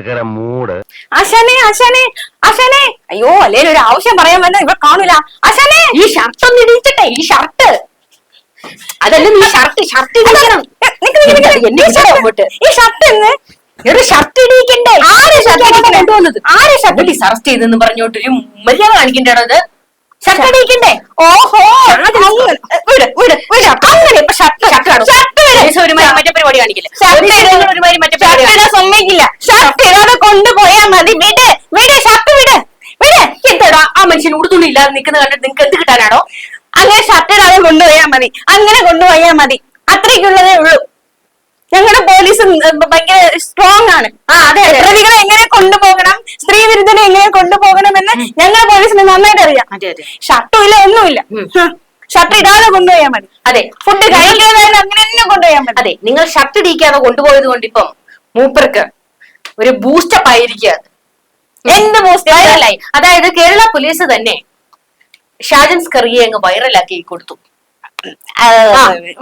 ഭയങ്കര മൂട് ആശാനെ ആശാനെ ആശാനെ അയ്യോ അല്ലേ ഒരു ആവശ്യം പറയാൻ വന്ന ഇവ കാണൂല. ആശാനെ ഈ ഷർട്ട് ഒന്ന് ഇടിച്ചിട്ടെ ഈ ഷർട്ട് അതല്ല ഈ ഷർട്ട് ഷർട്ട് ഇടിക്കണം. ഈ ഷർട്ട് എന്ന് ഒരു ഷർട്ട് ഇടിക്കണ്ടേ ആര് ഷർട്ട്? കൊണ്ടുവന്നത് ആര് ഷർട്ട് അറസ്റ്റ് ചെയ്തെന്ന് പറഞ്ഞോട്ട് ഒരു മര്യാദ കാണിക്കണ്ടോ ഇത്? ഷർട്ട് ഓഹോ കൊണ്ടുപോയാ മതി. വിട് വിട് ഷർട്ട് വിട്. വിട്. എന്താടാ ആ മനുഷ്യൻ ഉടുത്തുണില്ലാതെ നിൽക്കുന്ന കണ്ടിട്ട് നിങ്ങൾക്ക് എന്ത് കിട്ടാനാണോ അങ്ങനെ ഷർട്ട് ഇടാതെ കൊണ്ടുപോയാ മതി. അങ്ങനെ കൊണ്ടുപോയാ മതി. അത്രയ്ക്കുള്ളതേ ഉള്ളൂ. ഞങ്ങളുടെ പോലീസ് ഭയങ്കര സ്ട്രോങ് ആണ്. പ്രതികളെ എങ്ങനെ കൊണ്ടുപോകണം സ്ത്രീ വിരുദ്ധനെ എങ്ങനെ കൊണ്ടുപോകണം എന്ന് ഞങ്ങളുടെ പോലീസിന് നന്നായിട്ട് അറിയാം. ഷർട്ടും ഇല്ല ഒന്നുമില്ല. ഷർട്ട് ഇടാതെ കൊണ്ടുപോയാൽ മതി. അതെ. ഫുഡ് കഴിക്കാതെ അങ്ങനെ തന്നെ കൊണ്ടുപോയാൽ മതി. അതെ നിങ്ങൾ ഷർട്ട് ഇടിക്കാതെ കൊണ്ടുപോയത് കൊണ്ട് ഇപ്പം മൂപ്പർക്ക് ഒരു ബൂസ്റ്റപ്പ് ആയിരിക്കും എന്ത് ബൂസ്റ്റ് വൈറലായി അതായത് കേരള പോലീസ് തന്നെ ഷാജൻസ് കറിയെ അങ്ങ് വൈറലാക്കി കൊടുത്തു.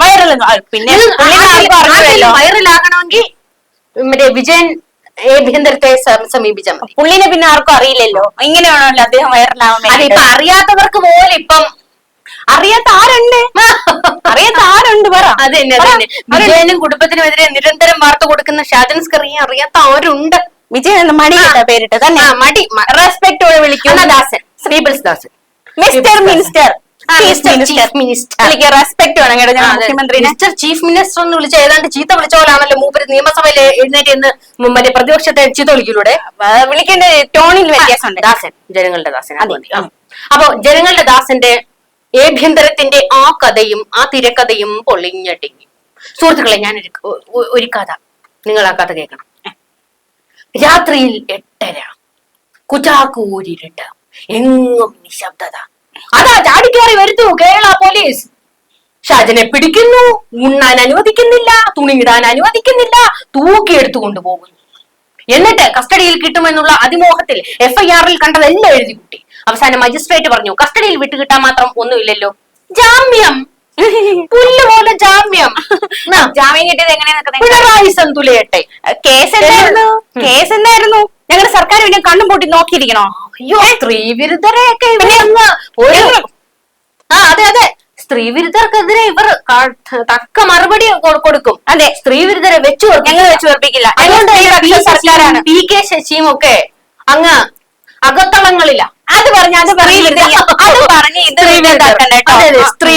വൈറൽ പിന്നെ. വൈറലാകണമെങ്കിൽ മറ്റേ വിജയൻ ആഭ്യന്തരത്തെ സ- സമീപിച്ചാൽ മതി. പുള്ളിനെ പിന്നെ ആർക്കും അറിയില്ലല്ലോ. ഇങ്ങനെയാണല്ലോ അദ്ദേഹം വൈറലാവുന്നത് അതെ ഇപ്പൊ അറിയാത്തവർക്ക് പോലും ഇപ്പം അറിയാത്ത ആരുണ്ട്? അറിയാത്ത ആരുണ്ട് പറ. അത് വിജയനും കുടുംബത്തിനുമെതിരെ നിരന്തരം വാർത്ത കൊടുക്കുന്ന ഷാജൻസ് കറിയെ അറിയാത്ത ആരുണ്ട്? വിജയൻ മടി പേരിട്ട് തന്നെ മടി റെസ്പെക്ടോടെ വിളിക്കുന്ന. ദാസൻ. ശ്രീബിൾസ് ദാസൻ. മിസ്റ്റർ മിനിസ്റ്റർ റെസ്പെക്ട് വേണം കേട്ടോ ഞാൻ മുഖ്യമന്ത്രിനെ. മിസ്റ്റർ ചീഫ് മിനിസ്റ്റർ എന്ന് വിളിച്ച ഏതാണ്ട് ചീത്ത വിളിച്ച പോലാണല്ലോ മൂപ്പര് നിയമസഭയിൽ എഴുന്നേറ്റ് എന്ന് മറ്റേ പ്രതിപക്ഷത്തെ ചീത്ത വിളിക്കൂടെ വിളിക്കേണ്ട ടോണിൽ വ്യത്യാസമുണ്ട്. ദാസൻ ജനങ്ങളുടെ ദാസൻ. അപ്പൊ ജനങ്ങളുടെ ദാസന്റെ ഏഭ്യന്തരത്തിന്റെ ആ കഥയും ആ തിരക്കഥയും പൊളിഞ്ഞടിങ്ങി സുഹൃത്തുക്കളെ ഞാൻ ഒരു കഥ. നിങ്ങൾ ആ കഥ കേൾക്കണം. രാത്രിയിൽ എട്ടര കുചാക്കൂരിട്ട് എങ്ങും നിശബ്ദത. ചാടിക്കേറി വരുത്തു കേരള പോലീസ്. ഷാജനെ പിടിക്കുന്നു ഉണ്ണാൻ അനുവദിക്കുന്നില്ല തുണിയിടാൻ അനുവദിക്കുന്നില്ല തൂക്കിയെടുത്തു കൊണ്ടുപോകുന്നു. എന്നിട്ട് കസ്റ്റഡിയിൽ കിട്ടുമെന്നുള്ള അതിമോഹത്തിൽ എഫ്ഐആറിൽ കണ്ടതെല്ലാം എഴുതി കുട്ടി. അവസാനം മജിസ്ട്രേറ്റ് പറഞ്ഞു കസ്റ്റഡിയിൽ വിട്ടുകിട്ടാൻ മാത്രം ഒന്നുമില്ലല്ലോ. ജാമ്യം. പുല്ല് പോലെ ജാമ്യം. ജാമ്യം കിട്ടിയത് എങ്ങനെയാണ് പിണറായി സന്തുലയട്ടെ. കേസ് എന്തായിരുന്നു? കേസ് എന്തായിരുന്നു? ഞങ്ങളുടെ സർക്കാർ പിന്നെ കണ്ണും പൂട്ടി നോക്കിയിരിക്കണോ? അയ്യോ സ്ത്രീവിരുദ്ധരെ ഒക്കെ ഇവർ അങ്ങ് ഒരു ആ അതെ അതെ. സ്ത്രീവിരുദ്ധർക്കെതിരെ ഇവർ തക്ക മറുപടി കൊടുക്കും. അതെ സ്ത്രീവിരുദ്ധരെ വെച്ചു ഞങ്ങൾ വെച്ചു ഉറപ്പിക്കില്ല അതുകൊണ്ട് പി. സർക്കാരാണ് പി. കെ. ശശിയും ഒക്കെ അങ്ങ് അകത്തളങ്ങളില്ല അത് പറഞ്ഞ അത് പറഞ്ഞ് അത് പറഞ്ഞ് ഇത് സ്ത്രീ വിരുദ്ധ. ഇതാക്കണ്ട കേട്ടോ. സ്ത്രീ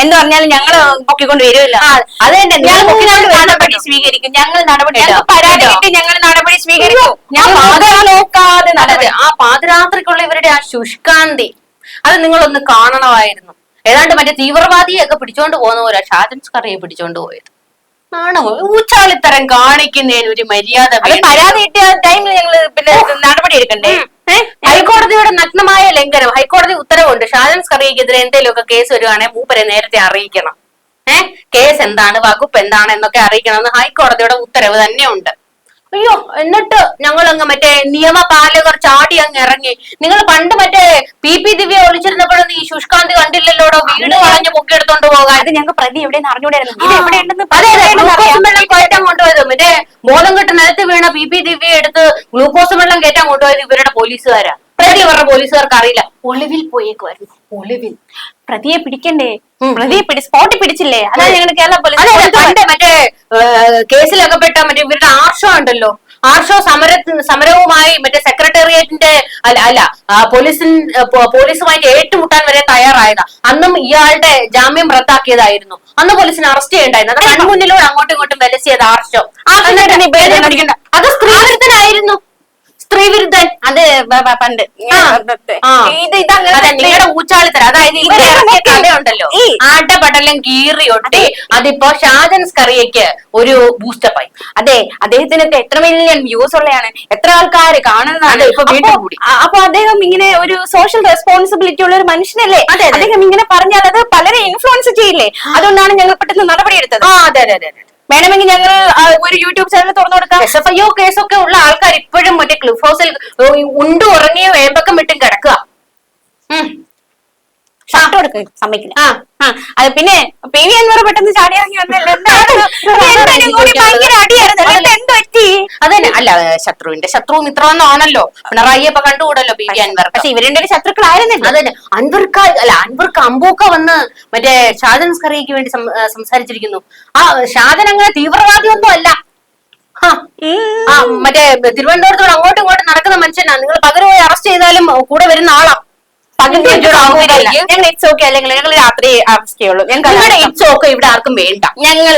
എന്ന് പറഞ്ഞാൽ ഞങ്ങൾ പൊക്കിക്കൊണ്ട് വരുമല്ലോ. അത് തന്നെ. ഞങ്ങൾ നടപടി സ്വീകരിക്കും. ഞങ്ങൾ നടപടി ഞങ്ങൾ പരാതി കിട്ടി. ഞങ്ങൾ നടപടി സ്വീകരിക്കും. ഞാൻ ഞങ്ങൾ നോക്കാതെ നടപടി. ആ പാതിരാത്രിക്കുള്ള ഇവരുടെ ആ ശുഷ്കാന്തി അത് നിങ്ങളൊന്ന് കാണണമായിരുന്നു. ഏതാണ്ട് മറ്റേ തീവ്രവാദിയൊക്കെ പിടിച്ചോണ്ട് പോകുന്ന പോലെ ഷാജൻ സ്കറിയെ പിടിച്ചോണ്ട് പോയത്. ആണോ? ഊച്ചാളിത്തരം കാണിക്കുന്നതിന് ഒരു മര്യാദ പരാതി കിട്ടിയ ടൈമിൽ ഞങ്ങൾ പിന്നെ നടപടി എടുക്കണ്ടേ? ഹൈക്കോടതിയുടെ നഗ്നമായ ലംഘനം. ഹൈക്കോടതി ഉത്തരവുണ്ട്. ഷാജൻ സ്കറിയക്കെതിരെ എന്തെങ്കിലുമൊക്കെ കേസ് വരുവാണെങ്കിൽ മൂപ്പരെ നേരത്തെ അറിയിക്കണം. ഏഹ് കേസ് എന്താണ്? വകുപ്പ് എന്താണ്? എന്നൊക്കെ അറിയിക്കണം എന്ന് ഹൈക്കോടതിയുടെ ഉത്തരവ് തന്നെ ഉണ്ട് അയ്യോ എന്നിട്ട് ഞങ്ങൾ അങ്ങ് മറ്റേ നിയമപാലകർ ചാടി അങ്ങ് ഇറങ്ങി. നിങ്ങൾ പണ്ട് മറ്റേ പി പി ദിവ്യ ഒളിച്ചിരുന്നപ്പോഴൊന്നും ഈ ശുഷ്കാന്തി കണ്ടില്ലല്ലോടോ? വീട് കളഞ്ഞ് പൊക്കിയെടുത്തോണ്ട് പോകാൻ. അത് ഞങ്ങൾക്ക് പ്രതി എവിടെ. വെള്ളം കയറ്റാൻ കൊണ്ടുപോയത്. മറ്റേ ബോധം കെട്ട് നിലത്ത് വീണ പി പി ദിവ്യ എടുത്ത് ഗ്ലൂക്കോസ് വെള്ളം കയറ്റാൻ കൊണ്ടുപോയത് ഇവരുടെ പോലീസുകാരാ. പ്രതി ഇവരുടെ പോലീസുകാർക്ക് അറിയില്ല. ഒളിവിൽ പോയേക്കുമായിരുന്നു ഒളിവിൽ. പ്രതിയെ പിടിക്കണ്ടേ? പ്രതിയെ പിടി സ്പോട്ടിൽ പിടിച്ചില്ലേ? അതാ ഞങ്ങൾ കേരള പോലീസ് മറ്റേ കേസിലൊക്കെ കേസിലകപ്പെട്ട മറ്റേ ഇവരുടെ ആർഷോ ഉണ്ടല്ലോ. ആർഷോ സമര സമരവുമായി മറ്റേ സെക്രട്ടേറിയറ്റിന്റെ അല്ല അല്ല പോലീസിൻ പോലീസുമായിട്ട് ഏറ്റുമുട്ടാൻ വരെ തയ്യാറായതാ. അന്നും ഇയാളുടെ ജാമ്യം റദ്ദാക്കിയതായിരുന്നു. അന്ന് പോലീസിനെ അറസ്റ്റ് ചെയ്യണ്ടായിരുന്നു. അത് കൺമുന്നിലൂടെ അങ്ങോട്ടും ഇങ്ങോട്ടും വിലസിയത് ആർഷോ. അത് സ്ത്രീ വിരുദ്ധനായിരുന്നു സ്ത്രീ വിരുദ്ധൻ അത് പണ്ട്. ഇത് ഇതങ്ങനെ നിങ്ങളുടെ ഊച്ചാളിത്തരം അതായത് ഉണ്ടല്ലോ. കഥയുണ്ടല്ലോ. ആട്ടപടലം കീറി ഒട്ടി അതിപ്പോ ഷാജൻ സ്കറിയക്ക് ഒരു ബൂസ്റ്റപ്പായി അതെ അദ്ദേഹത്തിനൊക്കെ എത്ര മില്യൺ വ്യൂസ് ഉള്ളതാണ് എത്ര ആൾക്കാർ കാണുന്നതാണ്. ഇപ്പൊ വീണ്ടും കൂടി. അപ്പൊ അദ്ദേഹം ഇങ്ങനെ ഒരു സോഷ്യൽ റെസ്പോൺസിബിലിറ്റി ഉള്ള ഒരു മനുഷ്യനല്ലേ? അതെ, അതെ. അദ്ദേഹം ഇങ്ങനെ പറഞ്ഞാൽ അത് പലരെ ഇൻഫ്ലുവൻസ് ചെയ്യില്ലേ? അതുകൊണ്ടാണ് ഞങ്ങൾ പെട്ടെന്ന് നടപടി എടുത്തത് ആ അതെ അതെ അതെ. വേണമെങ്കിൽ ഞങ്ങൾ ഒരു യൂട്യൂബ് ചാനൽ തുറന്നു കൊടുക്കാം. എസ് എഫ് ഐ ഒ കേസൊക്കെ ഉള്ള ആൾക്കാർ ഇപ്പോഴും മറ്റേ ക്ലിഫ് ഹൗസിൽ ഉണ്ട് ഉറങ്ങിയോ വേമ്പക്കം വിട്ടും കിടക്കുക. ഷർട്ട് കൊടുക്കും സമ്മതിക്കില്ല. ആ. അത് പിന്നെ പി വി അൻവർ പെട്ടെന്ന് ചാടി ഇറങ്ങി വന്നല്ലോ എന്താണ് രണ്ടുപേരും കൂടി ഭയങ്കര അടിയായിരുന്നു. എന്നിട്ട് എന്ത് പറ്റി? അതന്നെ. അല്ല ശത്രുവിന്റെ ശത്രു മിത്രമെന്നാണല്ലോ പിണറായി ഇപ്പൊ കണ്ടുകൂടല്ലോ പി വി അൻവർ. പക്ഷെ ഇവരുടെ ഒരു ശത്രുക്കളായിരുന്നില്ല. അതന്നെ. അൻവർക്ക അല്ല അൻവർക്ക് അമ്പൂക്ക വന്ന് മറ്റേ ഷാജൻ സ്കറിയക്ക് വേണ്ടി സംസാരിച്ചിരിക്കുന്നു. ആ ഷാജൻ അങ്ങനെ തീവ്രവാദിയൊന്നും അല്ല. മറ്റേ തിരുവനന്തപുരത്തോട് അങ്ങോട്ടും ഇങ്ങോട്ടും നടക്കുന്ന മനുഷ്യനാ. നിങ്ങൾ പകരം പോയി അറസ്റ്റ് ചെയ്താലും കൂടെ വരുന്ന ആളാ. പകുതി. ഞങ്ങൾ ഇറ്റ്സ് ഓക്കെ അല്ലെങ്കിൽ ഞങ്ങൾ രാത്രി ആവശ്യമുള്ളൂ ഞങ്ങൾ ഇറ്റ്സ് ഓക്കെ ഇവിടെ ആർക്കും വേണ്ട. ഞങ്ങൾ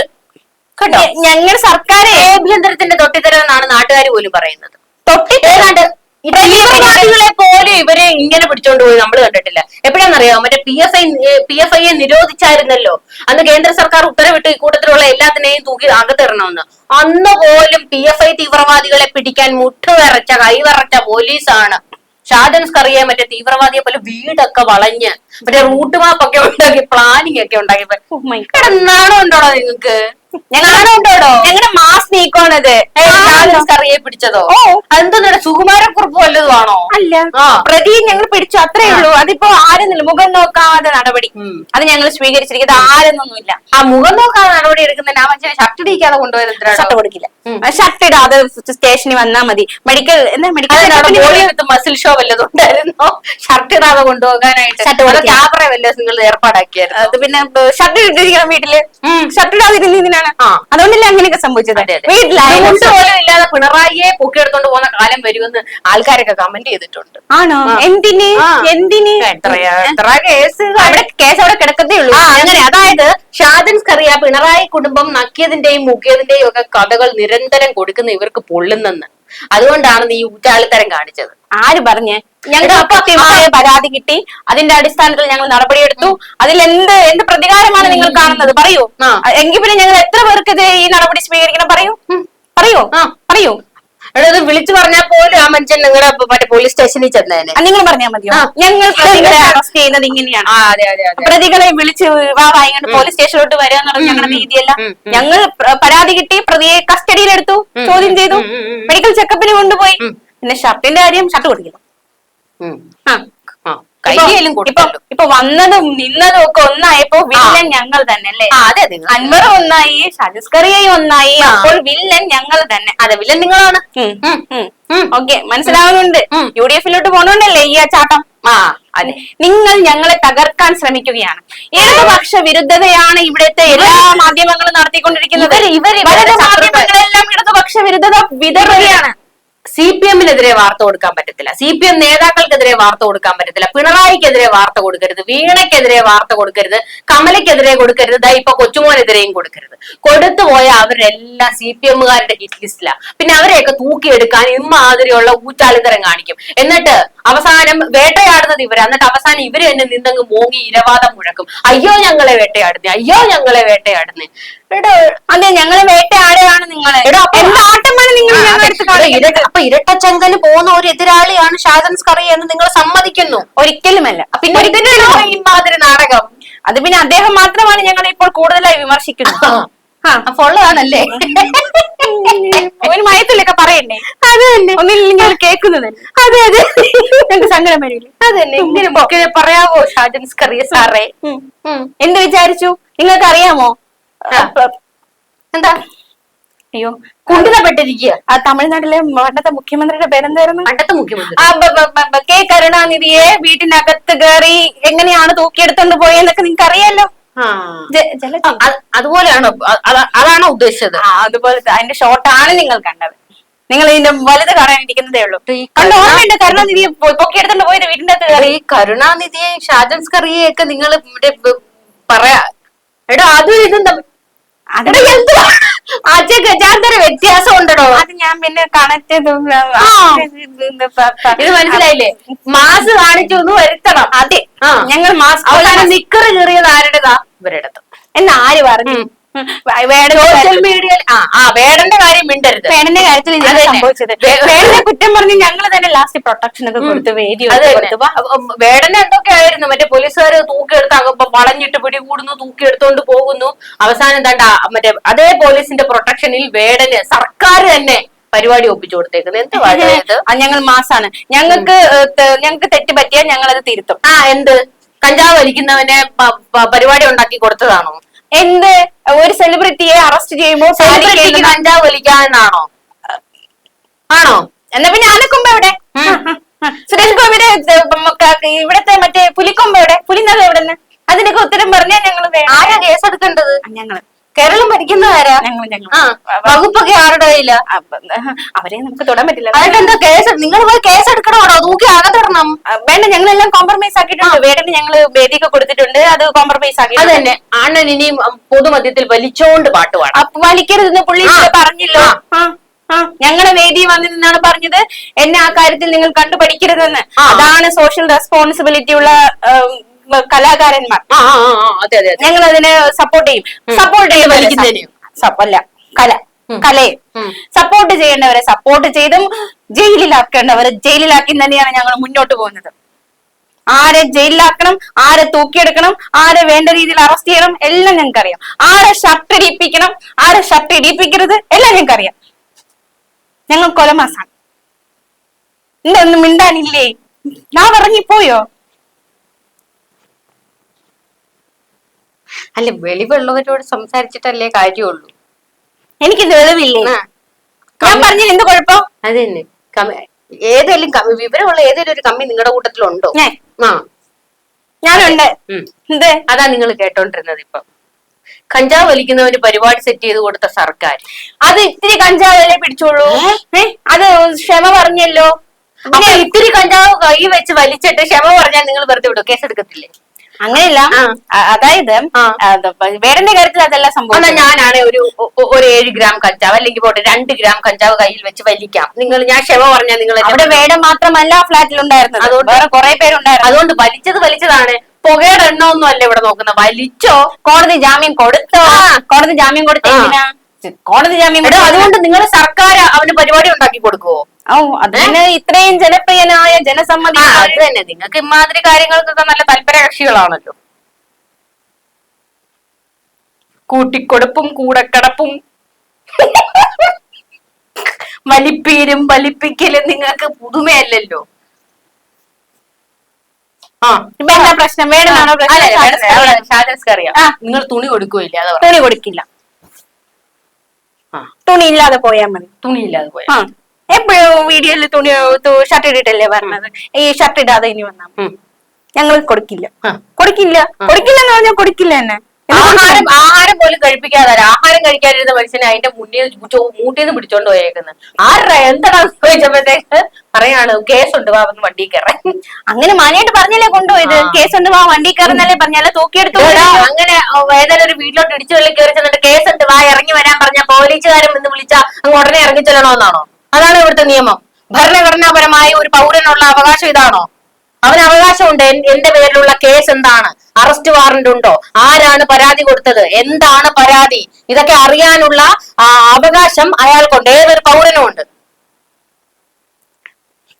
കണ്ടോ ഞങ്ങൾ സർക്കാർ ആഭ്യന്തരത്തിന്റെ തൊട്ടിത്തരെന്നാണ് നാട്ടുകാർ പോലും പറയുന്നത്. തൊട്ടിത്തരാണ്ട് തീവ്രവാദികളെ പോലും ഇവരെ ഇങ്ങനെ പിടിച്ചോണ്ട് പോയി നമ്മൾ കണ്ടിട്ടില്ല. എപ്പോഴാണെന്നറിയോ മറ്റേ P F I P F ഐയെ നിരോധിച്ചായിരുന്നല്ലോ. അന്ന് കേന്ദ്ര സർക്കാർ ഉത്തരവിട്ട് ഈ കൂട്ടത്തിലുള്ള എല്ലാത്തിനെയും തൂക്കി അകത്തിടണമെന്ന്. അന്ന് പോലും പി എഫ് ഐ തീവ്രവാദികളെ പിടിക്കാൻ മുട്ടുവിറച്ച കൈവിറച്ച പോലീസാണ്. ഷാജൻ അറിയാൻ മറ്റേ തീവ്രവാദിയെ പോലെ വീടൊക്കെ വളഞ്ഞ് മറ്റേ റൂട്ട് മാപ്പൊക്കെ ഉണ്ടാക്കി പ്ലാനിങ് ഒക്കെ ഉണ്ടാക്കി Oh നാണം ഉണ്ടോടോ നിങ്ങക്ക്? ഞങ്ങളുടെ മാസ് നീക്കമാണത് ഷാജൻ സ്കറിയെ പിടിച്ചതോ. അതെന്താ സുകുമാരക്കുറിപ്പ് വല്ലതും ആണോ? അല്ല പ്രതി ഞങ്ങൾ പിടിച്ചു അത്രേ ഉള്ളൂ. അതിപ്പോ ആരെന്നില്ല മുഖം നോക്കാതെ നടപടി. അത് ഞങ്ങൾ സ്വീകരിച്ചിരിക്കുന്നത് ആരെന്നൊന്നുമില്ല. ആ മുഖം നോക്കാതെ നടപടി എടുക്കുന്നതിന് ആ മനുഷ്യനെ ഷർട്ട് ഇടിക്കാതെ കൊണ്ടുപോയത് എന്തിനാണോ? ഷർട്ട് കൊടുക്കില്ല. ഷർട്ട് ഇടാതെ സ്റ്റേഷനിൽ വന്നാ മതി. മെഡിക്കൽ എന്താ മെഡിക്കൽ മസിൽ ഷോ വല്ലതും ഉണ്ടായിരുന്നോ? ഷർട്ട് ഇടാതെ കൊണ്ടുപോകാനായിട്ട്. ക്യാമറ വല്ലതും നിങ്ങൾ ഏർപ്പാടാക്കിയായിരുന്നു? അത് പിന്നെ ഷർട്ട് ഇട്ടിരിക്കണം വീട്ടിൽ. ഷർട്ട് ഇടാതിരുന്നതിനാണ്. അതുകൊണ്ടല്ലേ അങ്ങനെയൊക്കെ സംഭവിച്ചത്. ഇതുകൊണ്ട് പോലും ഇല്ലാതെ പിണറായിയെ പൊക്കിയെടുത്തോണ്ട് പോകുന്ന കാലം വരുമെന്ന് ആൾക്കാരൊക്കെ കമന്റ് ചെയ്തിട്ടുണ്ട്. ആണോ? എന്തിനെ? എന്തിന്? എത്ര കേസ് അവിടെ കേസ്? അവിടെ കിടക്കത്തേ ഉള്ളൂ. അങ്ങനെ. അതായത് ഷാജൻ കറിയ പിണറായി കുടുംബം നക്കിയതിന്റെയും മുക്കിയതിന്റെയും ഒക്കെ കഥകൾ നിരന്തരം കൊടുക്കുന്ന ഇവർക്ക് പൊള്ളുന്നെന്ന്. അതുകൊണ്ടാണ് നീ ഊറ്റാളിത്തരം കാണിച്ചത്. ആര് പറഞ്ഞേ? ഞങ്ങൾ കൃത്യമായ പരാതി കിട്ടി. അതിന്റെ അടിസ്ഥാനത്തിൽ ഞങ്ങൾ നടപടിയെടുത്തു. അതിൽ എന്ത് എന്ത് പ്രതികാരമാണ് നിങ്ങൾ കാണുന്നത്? പറയൂ. എങ്കിൽ പിന്നെ ഞങ്ങൾ എത്ര പേർക്കെതിരെ ഈ നടപടി സ്വീകരിക്കണം? പറയൂ. പറയൂ. ആ. പറയൂ. എടാ വിളിച്ചു പറഞ്ഞാൽ പോലും ആ മനുഷ്യൻ നിങ്ങളുടെ മറ്റേ പോലീസ് സ്റ്റേഷനിൽ ചെന്നേനെ. നിങ്ങൾ പറഞ്ഞാൽ മതിയോ. ഞങ്ങൾ പ്രതികളെ അറസ്റ്റ് ചെയ്യുന്നത് ഇങ്ങനെയാണ്. ആ അതെ അതെ അതെ. പ്രതികളെ വിളിച്ച് വാ വായിങ്ങോട്ട് പോലീസ് സ്റ്റേഷനിലോട്ട് വരിക എന്നുള്ള ഞങ്ങളുടെ രീതിയല്ല. ഞങ്ങൾ പ്ര- പരാതി കിട്ടി പ്രതിയെ കസ്റ്റഡിയിലെടുത്തു ചോദ്യം ചെയ്തു. മെഡിക്കൽ ചെക്കപ്പിന് കൊണ്ടുപോയി. പിന്നെ ഷർട്ടിന്റെ കാര്യം ഷർട്ട് കൊടുക്കില്ല ഉം. ആ. കയ്യിലും ഇപ്പൊ ഇപ്പൊ വന്നതും നിന്നതും ഒക്കെ ഒന്നായപ്പോ വില്ലൻ ഞങ്ങൾ തന്നെ അല്ലേ? അതെ അതെ അൻവർ ഒന്നായി ഷജിസ്കറിയയും ഒന്നായി അപ്പോൾ വില്ലൻ ഞങ്ങൾ തന്നെ. അതെ വില്ലൻ നിങ്ങളാണ്. ഓക്കെ മനസ്സിലാവുന്നുണ്ട്. യു ഡി എഫിലോട്ട് പോണോണ്ടല്ലേ ഈ ആ ചാട്ടം ആ അതെ. നിങ്ങൾ ഞങ്ങളെ തകർക്കാൻ ശ്രമിക്കുകയാണ്. ഇടതുപക്ഷ വിരുദ്ധതയാണ് ഇവിടുത്തെ എല്ലാ മാധ്യമങ്ങളും നടത്തിക്കൊണ്ടിരിക്കുന്നത്? ഇവർ വലത് ഇവരുടെ മാധ്യമങ്ങളെല്ലാം ഇടതുപക്ഷ വിരുദ്ധത വിതറുകയാണ്. സി പി എമ്മിനെതിരെ വാർത്ത കൊടുക്കാൻ പറ്റത്തില്ല. സി പി എം നേതാക്കൾക്കെതിരെ വാർത്ത കൊടുക്കാൻ പറ്റത്തില്ല. പിണറായിക്കെതിരെ വാർത്ത കൊടുക്കരുത്. വീണയ്ക്കെതിരെ വാർത്ത കൊടുക്കരുത്. കമലയ്ക്കെതിരെ കൊടുക്കരുത്. ദാ ഇപ്പൊ കൊച്ചുമോനെതിരെയും കൊടുക്കരുത്. കൊടുത്തു പോയ അവരെല്ലാം സി പി എമ്മുകാരുടെ ഹിറ്റ് ലിസ്റ്റിലാണ് പിന്നെ അവരെയൊക്കെ തൂക്കിയെടുക്കാൻ ഇമ്മാതിരിയുള്ള ഊറ്റാളിത്തരം കാണിക്കും. എന്നിട്ട് അവസാനം വേട്ടയാടുന്നത് ഇവരാ. എന്നിട്ട് അവസാനം ഇവർ എന്നെ നിന്നങ്ങ് മോങ്ങി ഇരവാദം മുഴക്കും. അയ്യോ ഞങ്ങളെ വേട്ടയാടുന്നേ. അയ്യോ ഞങ്ങളെ വേട്ടയാടുന്നേ. എടോ അതെ ഞങ്ങൾ വേട്ടയാടുകയാണ് നിങ്ങളെ? എടാ, അപ്പൊ- എന്ത് ആട്ടമാണ് നിങ്ങൾ അതെ. അപ്പൊ ഇരട്ടച്ചങ്കന് പോകുന്ന ഒരു എതിരാളിയാണ് ഷാജൻ സ്കറി എന്ന് നിങ്ങൾ സമ്മതിക്കുന്നു. ഒരിക്കലുമല്ല. പിന്നെ ഇതിന്റെ ഇമാതിരി നാടകം? അത് പിന്നെ അദ്ദേഹം മാത്രമാണ് ഞങ്ങളെ ഇപ്പോൾ കൂടുതലായി വിമർശിക്കുന്നത്. ഉള്ളതാണല്ലേ ഒരു മയത്തിലൊക്കെ പറയണ്ടേ? അത് തന്നെ. ഒന്നില്ലെങ്കിൽ ഞാൻ കേൾക്കുന്നത്. അതെ അതെ ഞങ്ങൾക്ക് സങ്കടം വരില്ല? അതന്നെ ഇങ്ങനെ ഇങ്ങനെ പറയാവോ ഷാജൻ സ്കറിയ സാറേ. എന്ത് വിചാരിച്ചു? നിങ്ങൾക്ക് അറിയാമോ. എന്താ? അയ്യോ കുണ്ടിലപ്പെട്ടിരിക്കുക ആ തമിഴ്നാട്ടിലെ പണ്ടത്തെ മുഖ്യമന്ത്രിയുടെ പേരെന്തായിരുന്നു? പണ്ടത്തെ മുഖ്യമന്ത്രി. കെ കരുണാനിധിയെ വീട്ടിനകത്ത് കയറി എങ്ങനെയാണ് തൂക്കിയെടുത്തോണ്ട് പോയെന്നൊക്കെ നിങ്ങൾക്ക് അറിയാലോ അതുപോലെയാണോ? അതാണോ ഉദ്ദേശിച്ചത്? അതുപോലെ അതുപോലത്തെ അതിന്റെ ഷോട്ടാണ് നിങ്ങൾ കണ്ടത്. നിങ്ങൾ ഇതിന്റെ വലുത് കാണാനിരിക്കുന്നതേ ഉള്ളൂ. ഓർമ്മയുണ്ട് കരുണാനിധിയെ പൊക്കിയെടുത്തോണ്ട് പോയത് വീടിന്റെ അകത്ത് കയറി കരുണാനിധിയെ ഷാജൻസ് കറിയെ ഒക്കെ നിങ്ങൾ പറയാ എടോ അതും ഇതും ഗജാന്തര വ്യത്യാസം ഉണ്ടോ അത് ഞാൻ പിന്നെ കണക്ട് ഇത് മനസ്സിലായില്ലേ? മാസ് കാണിച്ചു ഒന്ന് വരുത്തണം. അതെ. ഞങ്ങൾ മാസ് അവസാനം നിക്കറ് കീറിയത് ആരുടേതാ? ഇവരുടെ എന്ന് ആര് പറഞ്ഞു? സോഷ്യൽ മീഡിയയിൽ ആ ആ വേടന്റെ കാര്യം മിണ്ടരുത്. വേടന്റെ കാര്യത്തിൽ ഇതാണ് സംഭവിച്ചത്. വേടനെ കുറ്റം പറഞ്ഞ് ഞങ്ങൾ തന്നെ ലാസ്റ്റ് പ്രൊട്ടക്ഷൻ ഒക്കെ കൊടുത്ത് വേദി വേടന് എന്തൊക്കെ ആയിരുന്നു? മറ്റേ പോലീസുകാര് തൂക്കിയെടുത്ത് അങ്ങ് വളഞ്ഞിട്ട് പിടികൂടുന്നു തൂക്കിയെടുത്തോണ്ട് പോകുന്നു. അവസാനം തണ്ട മറ്റേ അതേ പോലീസിന്റെ പ്രൊട്ടക്ഷനിൽ വേടന് സർക്കാർ തന്നെ പരിപാടി ഒപ്പിച്ചു കൊടുത്തേക്കുന്നത് എന്ത് ഞങ്ങൾ മാസാണ്. ഞങ്ങൾക്ക് ഞങ്ങൾക്ക് തെറ്റ് പറ്റിയാൽ ഞങ്ങൾ അത് തിരുത്തും. ആ എന്ത്? കഞ്ചാവ് വലിക്കുന്നവനെ പരിപാടി ഉണ്ടാക്കി കൊടുത്തതാണോ? എന്ത്? ഒരു സെലിബ്രിറ്റിയെ അറസ്റ്റ് ചെയ്യുമ്പോൾ സെലിബ്രിറ്റിക്ക് കഞ്ചാവ് വലിക്കാനാണോ ആണോ? എന്നാ പിന്നെ ആനക്കൊമ്പ് എവിടെ. സുരേഷ് ഗോപിയുടെ ഇവിടത്തെ മറ്റേ പുലിക്കൊമ്പ് എവിടെ? പുലിനകം എവിടെ നിന്ന് അതിനൊക്കെ ഉത്തരം പറഞ്ഞാ ഞങ്ങൾ ആരാ കേസെടുക്കേണ്ടത്? ഞങ്ങൾ. കേരളം ഭരിക്കുന്നതാരാ ഞങ്ങൾ ഞങ്ങൾ ആ വകുപ്പൊക്കെ ആരുടെ കയ്യില? അവരെ നമുക്ക് തൊടാൻ പറ്റില്ല. അതായത് എന്താ കേസ്? നിങ്ങൾ പോയി കേസ് എടുക്കണോടോ? നോക്കി അകത്തിടണം വേണ്ട ഞങ്ങളെല്ലാം കോംപ്രമൈസ് ആക്കിയിട്ടുണ്ട്. വേടന് ഞങ്ങൾ വേദിയൊക്കെ കൊടുത്തിട്ടുണ്ട്. അത് കോംപ്രമൈസ് ആക്കി അത് തന്നെ. അണ്ണൻ ഇനിയും പൊതുമധ്യത്തിൽ വലിച്ചോണ്ട് പാട്ട് പാടാം വലിക്കരുത് വലിക്കരുതെന്ന് പുള്ളി പറഞ്ഞില്ലോ ഇന്നലെ പറഞ്ഞല്ലോ. ആ. ആ, ആ. ഞങ്ങളെ വേദി വന്നിരുന്നാണ് പറഞ്ഞത്. എന്നെ ആ കാര്യത്തിൽ നിങ്ങൾ കണ്ടുപഠിക്കരുതെന്ന്. അതാണ് സോഷ്യൽ റെസ്പോൺസിബിലിറ്റി ഉള്ള കലാകാരന്മാർ. ഞങ്ങൾ അതിനെ സപ്പോർട്ട് ചെയ്യും. സപ്പോർട്ട് വലിക്കുന്നതിനെയോ? അല്ല കല കലയെ. സപ്പോർട്ട് ചെയ്യേണ്ടവരെ സപ്പോർട്ട് ചെയ്തും ജയിലിലാക്കേണ്ടവരെ ജയിലിലാക്കി തന്നെയാണ് ഞങ്ങൾ മുന്നോട്ട് പോകുന്നത്. ആരെ ജയിലിലാക്കണം ആരെ തൂക്കിയെടുക്കണം ആരെ വേണ്ട രീതിയിൽ അറസ്റ്റ് ചെയ്യണം എല്ലാം ഞങ്ങൾക്ക് അറിയാം ആരെ ഷർട്ട് ഇടിപ്പിക്കണം ആരെ ഷർട്ട് ഇടിപ്പിക്കരുത് എല്ലാം ഞങ്ങൾക്ക് അറിയാം ഞങ്ങൾ കൊലമാസാണ്. എന്തൊന്നും മിണ്ടാനില്ലേ? ഞാൻ ഇറങ്ങിപ്പോയോ അല്ല വെളിവുള്ളവരോട് സംസാരിച്ചിട്ടല്ലേ കാര്യമുള്ളൂ? എനിക്ക് തെളിവില്ലേ ഞാൻ പറഞ്ഞില്ല എന്ത് കുഴപ്പം? അത് തന്നെ ഏതെങ്കിലും വിവരമുള്ള ഏതെങ്കിലും ഒരു കമ്മി നിങ്ങളുടെ കൂട്ടത്തിലുണ്ടോ? ഉണ്ടോ ആ. ഞാനുണ്ട്. അതാ നിങ്ങൾ കേട്ടോണ്ടിരുന്നത് ഇപ്പൊ. കഞ്ചാവ് വലിക്കുന്നവന് പരിപാടി സെറ്റ് ചെയ്ത് കൊടുത്ത സർക്കാർ. അത് ഇത്തിരി കഞ്ചാവല്ലേ പിടിച്ചോളൂ? അത് ക്ഷമ പറഞ്ഞല്ലോ. ഇത്തിരി കഞ്ചാവ് കൈ വെച്ച് വലിച്ചിട്ട് ക്ഷമ പറഞ്ഞാൽ നിങ്ങൾ വെറുതെ വിടും. കേസ് എടുക്കത്തില്ലേ? അങ്ങനെയല്ല. അതായത് വേറെന്റെ വേടന്റെ കാര്യത്തിൽ അതല്ല സംഭവം ഞാനാണ് ഒരു ഒരു ഏഴ് ഗ്രാം കഞ്ചാവ് അല്ലെങ്കിൽ പോട്ടെ രണ്ട് ഗ്രാം കഞ്ചാവ് കയ്യിൽ വെച്ച് വലിക്കാം. നിങ്ങൾ ഞാൻ ക്ഷമ പറഞ്ഞാൽ നിങ്ങൾ അവിടെ വേടം മാത്രമല്ല ഫ്ലാറ്റിൽ ഉണ്ടായിരുന്നത് അതുകൊണ്ട് വേറെ കുറെ പേരുണ്ടായിരുന്നു. അതുകൊണ്ട് വലിച്ചത് വലിച്ചതാണ്. പുകയുടെ എണ്ണമൊന്നും അല്ല ഇവിടെ നോക്കുന്നത്. വലിച്ചോ? കോടതി ജാമ്യം കൊടുത്തോ. കോടതി ജാമ്യം കൊടുത്ത. കോടതി ജാമ്യം അതുകൊണ്ട് നിങ്ങൾ സർക്കാർ അവന് പരിപാടി ഉണ്ടാക്കി കൊടുക്കുവോ? ഓ അതിന് ഇത്രയും ജനപ്രിയനായ ജനസമ്മതി അത് തന്നെ. നിങ്ങൾക്ക് ഇമാതിരി കാര്യങ്ങൾക്കൊക്കെ നല്ല തല്പര കക്ഷികളാണല്ലോ കൂട്ടിക്കൊടുപ്പും കൂടക്കടപ്പും. വലിപ്പീരും വലിപ്പിക്കലും നിങ്ങൾക്ക് പുതുമയല്ലല്ലോ. ആ പ്രശ്നം? വേണമെന്നാണോ അറിയാം. നിങ്ങൾ തുണി കൊടുക്കുകയില്ല. തുണി കൊടുക്കില്ല. തുണി ഇല്ലാതെ പോയാൽ മതി. തുണിയില്ലാതെ ഇല്ലാതെ ആ. എപ്പോഴും വീഡിയോയിൽ തുണി ഷർട്ട് ഇട്ടിട്ടല്ലേ പറഞ്ഞത്. ഈ ഷർട്ട് ഇടാതെ ഇനി വന്നാ. ഞങ്ങൾ കൊടുക്കില്ല. കൊടുക്കില്ല. കൊടുക്കില്ല എന്ന് പറഞ്ഞാൽ കൊടുക്കില്ല തന്നെ. ആഹാരം ആഹാരം? പോലും കഴിപ്പിക്കാതെ ആഹാരം കഴിക്കാതിരുന്ന മനുഷ്യനെ അതിന്റെ മുന്നിൽ മൂട്ടിന്ന് പിടിച്ചോണ്ട് പോയേക്കുന്നത് ആരുടെ എന്താണ് ചോദിച്ചപ്പോഴത്തേക്ക് പറയാണ് കേസുണ്ട് വാ വന്ന് വണ്ടി കയറാൻ അങ്ങനെ മാനായിട്ട് പറഞ്ഞല്ലേ കൊണ്ടുപോയത്? കേസുണ്ട് വാ വണ്ടി കയറുന്നല്ലേ പറഞ്ഞാലേ തൂക്കിയെടുത്തു അങ്ങനെ ഏതായാലും ഒരു വീട്ടിലോട്ട് ഇടിച്ചു വല്ലി കയറി ചെന്നിട്ട് കേസുണ്ട് വാ ഇറങ്ങി വരാൻ പറഞ്ഞ പോലീസുകാരൻ എന്ന് വിളിച്ചാ അങ്ങ് ഉടനെ ഇറങ്ങി ചെല്ലണമെന്നാണോ അതാണ് ഇവിടുത്തെ നിയമം. ഭരണഘടനാപരമായ ഒരു പൗരനുള്ള അവകാശം ഇതാണോ? അവന് അവകാശമുണ്ട്. എന്റെ പേരിലുള്ള കേസ് എന്താണ്? അറസ്റ്റ് വാറന്റ് ഉണ്ടോ? ആരാണ് പരാതി കൊടുത്തത്? എന്താണ് പരാതി? ഇതൊക്കെ അറിയാനുള്ള അവകാശം അയാൾക്കുണ്ട്. ഏതൊരു പൗരനും ഉണ്ട്.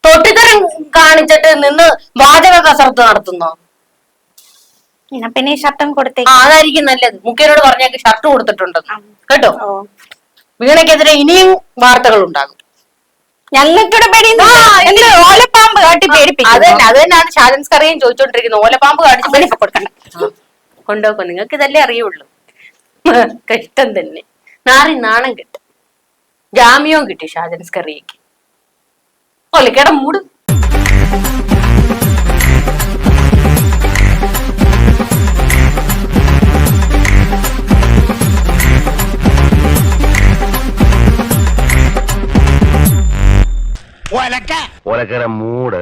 തൊട്ടിത്തരം കാണിച്ചിട്ട് നിന്ന് വാചക കസർത്ത് നടത്തുന്നോ? പിന്നെ ഷർട്ടും കൊടുത്തേ അതായിരിക്കും നല്ലത്. മുഖ്യനോട് പറഞ്ഞേക്ക് ഷർട്ട് കൊടുത്തിട്ടുണ്ട്. കേട്ടോ? വീണക്കെതിരെ വീണയ്ക്കെതിരെ ഇനിയും വാർത്തകൾ ഉണ്ടാകും. എന്ത് ഓലപ്പാമ്പ് കാട്ടി അത് പേടിപ്പിക്കുന്നു തന്നെ അത് തന്നെയാണ് ഷാജൻസ് കറിയും ചോദിച്ചോണ്ടിരിക്കുന്നത് ഓലപ്പാമ്പ് കാട്ടി പേടിപ്പ് കൊടുക്കണ്ട കൊണ്ടുപോക്കോ നിങ്ങൾക്ക് ഇതല്ലേ അറിയുള്ളൂ. കഷ്ടം തന്നെ. നാറി നാണം കിട്ടും. ജാമ്യവും കിട്ടി ഷാജൻസ് കറിയേക്ക് ഒലിക്കട മൂട്. ഒലക്കര മൂട്